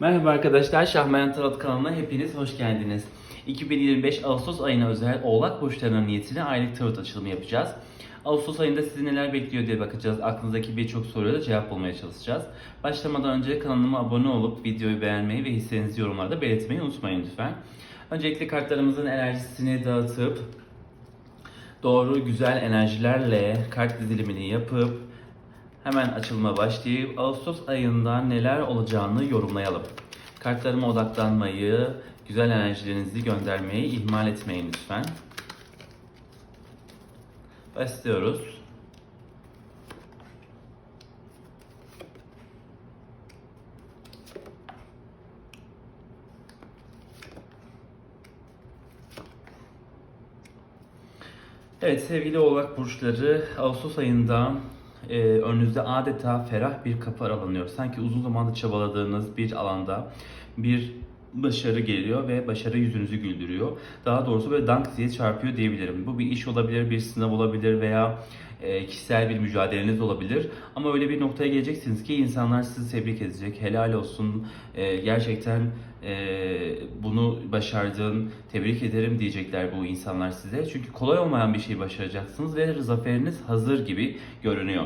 Merhaba arkadaşlar, Şahmeran Tarot kanalına hepiniz hoş geldiniz. 2025 Ağustos ayına özel Oğlak Burçlarının niyetine aylık tarot açılımı yapacağız. Ağustos ayında sizi neler bekliyor diye bakacağız. Aklınızdaki birçok soruya da cevap bulmaya çalışacağız. Başlamadan önce kanalıma abone olup videoyu beğenmeyi ve hislerinizi yorumlarda belirtmeyi unutmayın lütfen. Öncelikle kartlarımızın enerjisini dağıtıp doğru güzel enerjilerle kart dizilimini yapıp Hemen açılıma başlayıp Ağustos ayında neler olacağını yorumlayalım. Kartlarıma odaklanmayı, güzel enerjilerinizi göndermeyi ihmal etmeyin lütfen. Başlıyoruz. Evet sevgili oğlak burçları Ağustos ayında e, önünüzde adeta ferah bir kapı aralanıyor. Sanki uzun zamandır çabaladığınız bir alanda bir başarı geliyor ve başarı yüzünüzü güldürüyor. Daha doğrusu böyle dank diye çarpıyor diyebilirim. Bu bir iş olabilir, bir sınav olabilir veya e, kişisel bir mücadeleniz olabilir. Ama öyle bir noktaya geleceksiniz ki insanlar sizi tebrik edecek. Helal olsun. E, gerçekten e, bunu başardın. Tebrik ederim diyecekler bu insanlar size. Çünkü kolay olmayan bir şey başaracaksınız ve zaferiniz hazır gibi görünüyor.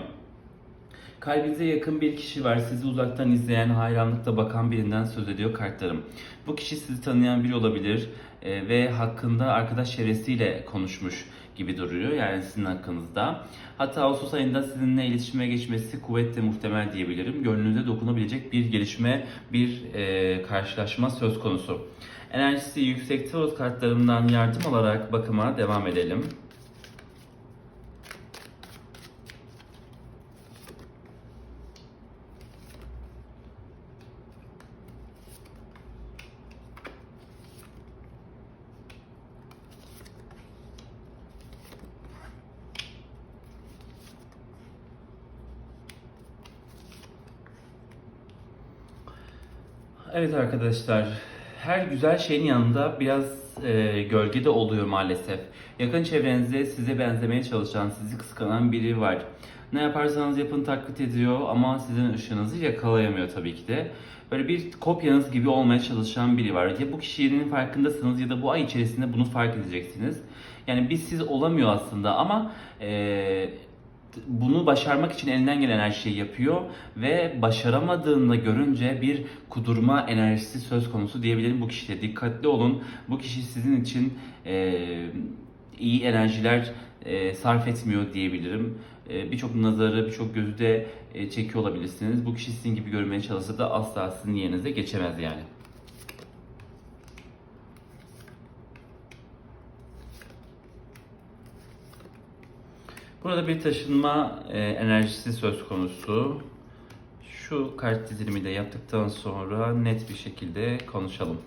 Kalbinize yakın bir kişi var. Sizi uzaktan izleyen, hayranlıkla bakan birinden söz ediyor kartlarım. Bu kişi sizi tanıyan biri olabilir e, ve hakkında arkadaş çevresiyle konuşmuş gibi duruyor. Yani sizin hakkınızda. Hatta Ağustos ayında sizinle iletişime geçmesi kuvvetle muhtemel diyebilirim. Gönlünüze dokunabilecek bir gelişme, bir e, karşılaşma söz konusu. Enerjisi yüksek tarot kartlarından yardım alarak bakıma devam edelim. Evet arkadaşlar, her güzel şeyin yanında biraz e, gölge de oluyor maalesef. Yakın çevrenizde size benzemeye çalışan, sizi kıskanan biri var. Ne yaparsanız yapın taklit ediyor ama sizin ışığınızı yakalayamıyor tabii ki de. Böyle bir kopyanız gibi olmaya çalışan biri var. Ya bu kişinin farkındasınız ya da bu ay içerisinde bunu fark edeceksiniz. Yani biz siz olamıyor aslında ama e, bunu başarmak için elinden gelen her şeyi yapıyor ve başaramadığını görünce bir kudurma enerjisi söz konusu diyebilirim bu kişide. Dikkatli olun. Bu kişi sizin için e, iyi enerjiler e, sarf etmiyor diyebilirim. E, birçok nazarı, birçok gözü de e, çekiyor olabilirsiniz. Bu kişi sizin gibi görmeye çalışsa da asla sizin yerinize geçemez yani. Burada bir taşınma e, enerjisi söz konusu. Şu kart dizilimi de yaptıktan sonra net bir şekilde konuşalım.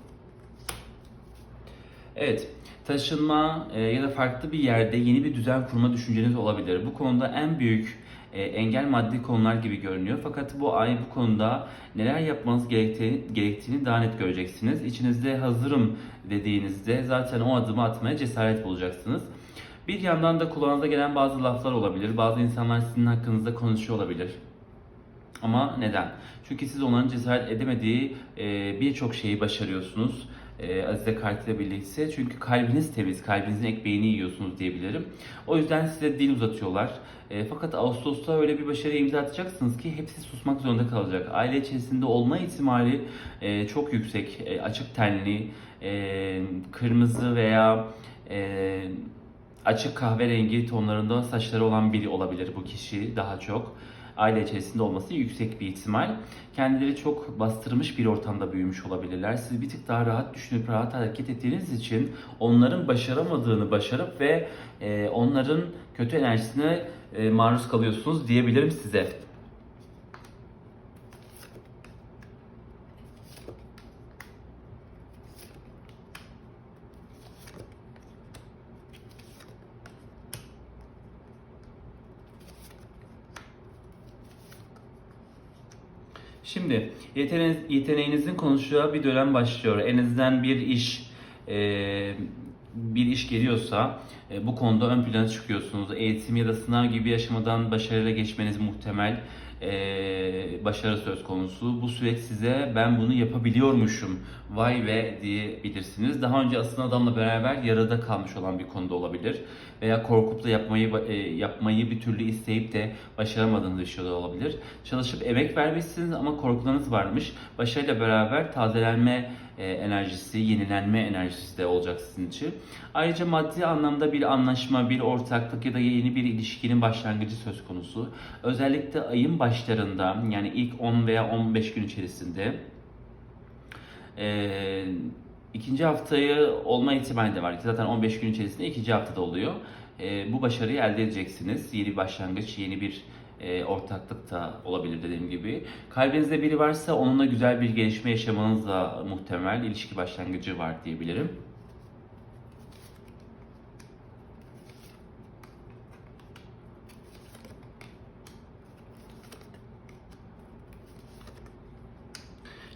Evet, taşınma e, ya da farklı bir yerde yeni bir düzen kurma düşünceniz olabilir. Bu konuda en büyük e, engel maddi konular gibi görünüyor. Fakat bu ay bu konuda neler yapmanız gerektiğini, gerektiğini daha net göreceksiniz. İçinizde hazırım dediğinizde zaten o adımı atmaya cesaret bulacaksınız. Bir yandan da kulağınıza gelen bazı laflar olabilir. Bazı insanlar sizin hakkınızda konuşuyor olabilir. Ama neden? Çünkü siz onların cesaret edemediği e, birçok şeyi başarıyorsunuz. E, Azize Kart ile birlikte. Çünkü kalbiniz temiz, kalbinizin ekmeğini yiyorsunuz diyebilirim. O yüzden size dil uzatıyorlar. E, fakat Ağustos'ta öyle bir başarıya imza atacaksınız ki hepsi susmak zorunda kalacak. Aile içerisinde olma ihtimali e, çok yüksek. E, açık tenli, e, kırmızı veya e, açık kahverengi tonlarında saçları olan biri olabilir bu kişi daha çok. Aile içerisinde olması yüksek bir ihtimal. Kendileri çok bastırmış bir ortamda büyümüş olabilirler. Siz bir tık daha rahat düşünüp rahat hareket ettiğiniz için onların başaramadığını başarıp ve e, onların kötü enerjisine e, maruz kalıyorsunuz diyebilirim size. Şimdi yeteneğiniz, yeteneğinizin konuşacağı bir dönem başlıyor. En azından bir iş e, bir iş geliyorsa e, bu konuda ön plana çıkıyorsunuz. Eğitim ya da sınav gibi bir aşamadan başarıyla geçmeniz muhtemel. E, başarı söz konusu. Bu süreç size ben bunu yapabiliyormuşum vay ve diyebilirsiniz. Daha önce aslında adamla beraber yarıda kalmış olan bir konuda olabilir. Veya korkup da yapmayı e, yapmayı bir türlü isteyip de başaramadığınız bir şey olabilir. Çalışıp emek vermişsiniz ama korkularınız varmış. Başarıyla beraber tazelenme enerjisi, yenilenme enerjisi de olacak sizin için. Ayrıca maddi anlamda bir anlaşma, bir ortaklık ya da yeni bir ilişkinin başlangıcı söz konusu. Özellikle ayın başlarında yani ilk 10 veya 15 gün içerisinde e, ikinci haftayı olma ihtimali de var. Zaten 15 gün içerisinde ikinci haftada oluyor. E, bu başarıyı elde edeceksiniz. Yeni bir başlangıç, yeni bir e, ortaklık da olabilir dediğim gibi. Kalbinizde biri varsa onunla güzel bir gelişme yaşamanız da muhtemel. ilişki başlangıcı var diyebilirim.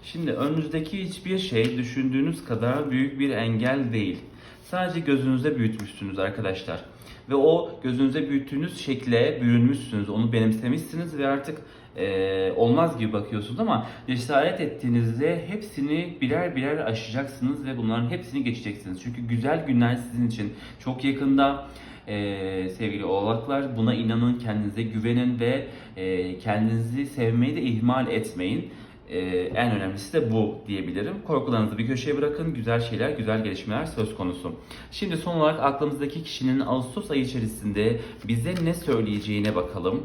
Şimdi önünüzdeki hiçbir şey düşündüğünüz kadar büyük bir engel değil. Sadece gözünüzde büyütmüşsünüz arkadaşlar. Ve o gözünüzde büyüttüğünüz şekle bürünmüşsünüz, onu benimsemişsiniz ve artık e, olmaz gibi bakıyorsunuz ama cesaret ettiğinizde hepsini birer birer aşacaksınız ve bunların hepsini geçeceksiniz. Çünkü güzel günler sizin için çok yakında e, sevgili oğlaklar. Buna inanın, kendinize güvenin ve e, kendinizi sevmeyi de ihmal etmeyin. Ee, en önemlisi de bu diyebilirim. Korkularınızı bir köşeye bırakın. Güzel şeyler, güzel gelişmeler söz konusu. Şimdi son olarak aklımızdaki kişinin Ağustos ayı içerisinde bize ne söyleyeceğine bakalım.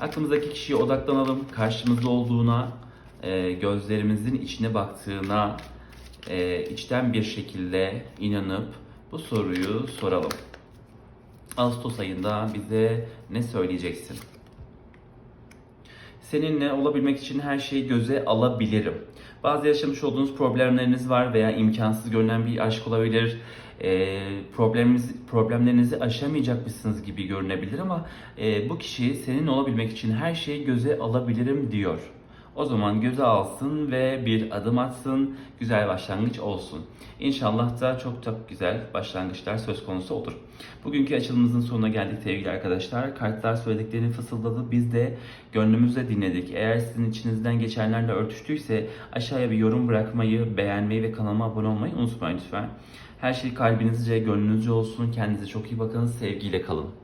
Aklımızdaki kişiye odaklanalım. Karşımızda olduğuna, e, gözlerimizin içine baktığına, e, içten bir şekilde inanıp bu soruyu soralım. Ağustos ayında bize ne söyleyeceksin? Seninle olabilmek için her şeyi göze alabilirim. Bazı yaşamış olduğunuz problemleriniz var veya imkansız görünen bir aşk olabilir. E, probleminiz, problemlerinizi aşamayacakmışsınız gibi görünebilir ama e, bu kişi seninle olabilmek için her şeyi göze alabilirim diyor. O zaman göze alsın ve bir adım atsın, güzel başlangıç olsun. İnşallah da çok çok güzel başlangıçlar söz konusu olur. Bugünkü açılımımızın sonuna geldik sevgili arkadaşlar. Kartlar söylediklerini fısıldadı, biz de gönlümüzle dinledik. Eğer sizin içinizden geçenlerle örtüştüyse aşağıya bir yorum bırakmayı, beğenmeyi ve kanalıma abone olmayı unutmayın lütfen. Her şey kalbinizce, gönlünüzce olsun. Kendinize çok iyi bakın. Sevgiyle kalın.